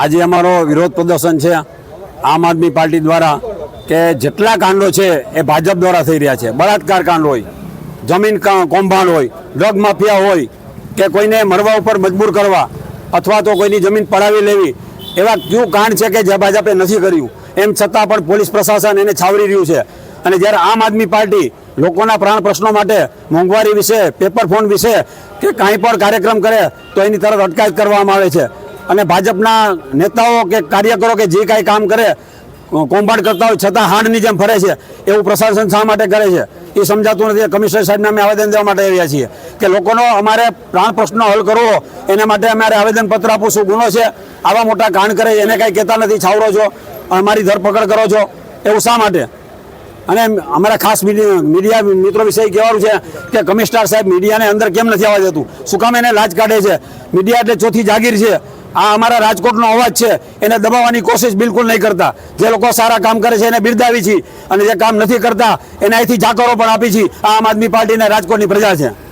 આજે અમારો વિરોધ પ્રદર્શન છે આમ આદમી પાર્ટી દ્વારા કે જેટલા કાંડો છે એ ભાજપ દ્વારા થઈ રહ્યા છે. બળાત્કાર કાંડ હોય, જમીન કૌભાંડ હોય, ડ્રગ માફિયા હોય, કે કોઈને મરવા ઉપર મજબૂર કરવા અથવા તો કોઈની જમીન પડાવી લેવી, એવા કયું કાંડ છે કે જે ભાજપે નથી કર્યું? એમ છતાં પણ પોલીસ પ્રશાસન એને છાવરી રહ્યું છે. અને જ્યારે આમ આદમી પાર્ટી લોકોના પ્રાણ પ્રશ્નો માટે મોંઘવારી વિશે, પેપર ફોન વિશે કે કાંઈ પણ કાર્યક્રમ કરે, તો એની તરત અટકાયત કરવામાં આવે છે. અને ભાજપના નેતાઓ કે કાર્યકરો કે જે કાંઈ કામ કરે, કૌભાંડ કરતા હોય છતાં હાડની જેમ ફરે છે, એવું પ્રશાસન શા માટે કરે છે? એ સમજાતું નથી. કમિશનર સાહેબને અમે આવેદન દેવા માટે આવ્યા છીએ કે લોકોનો અમારે પ્રાણ પ્રશ્નો હલ કરવો, એના માટે અમારે આવેદનપત્ર આપવું શું ગુનો છે? આવા મોટા કાંડ કરે, એને કાંઈ કહેતા નથી, છાવરો છો, અમારી ધરપકડ કરો છો, એવું શા માટે? અને અમારા ખાસ મીડિયા મિત્રો વિશે કહેવાનું છે કે કમિશનર સાહેબ મીડિયાને અંદર કેમ નથી આવવા દેતું શું કામ એને લાજ કાઢે છે? મીડિયા એટલે ચોથી જાગીર છે. આ અમારા રાજકોટનો અવાજ છે, એને દબાવવાની કોશિશ બિલકુલ નહીં કરતા. જે લોકો સારા કામ કરે છે એને બિરદાવી છે અને જે કામ નથી કરતા, એને અહીંથી જાકરો પણ આપી છે. આ આમ આદમી પાર્ટીને રાજકોટની પ્રજા છે.